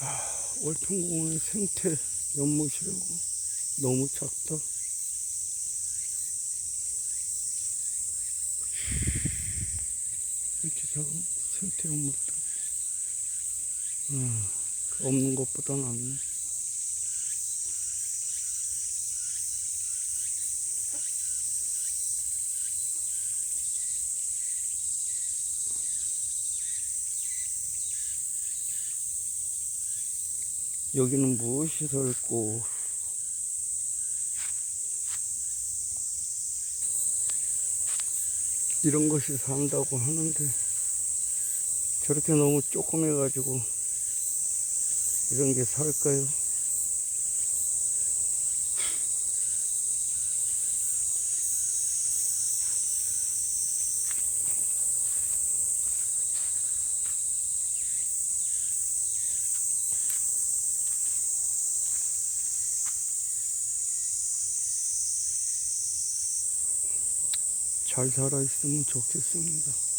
아, 월평공원의 생태 연못이라고 너무 작다. 이렇게 작은 생태 연못도 아, 없는 것보다 낫네. 여기는 무엇이 설고 이런 것이 산다고 하는데 저렇게 너무 조그매가지고 이런 게 살까요? 잘 살아있으면 좋겠습니다.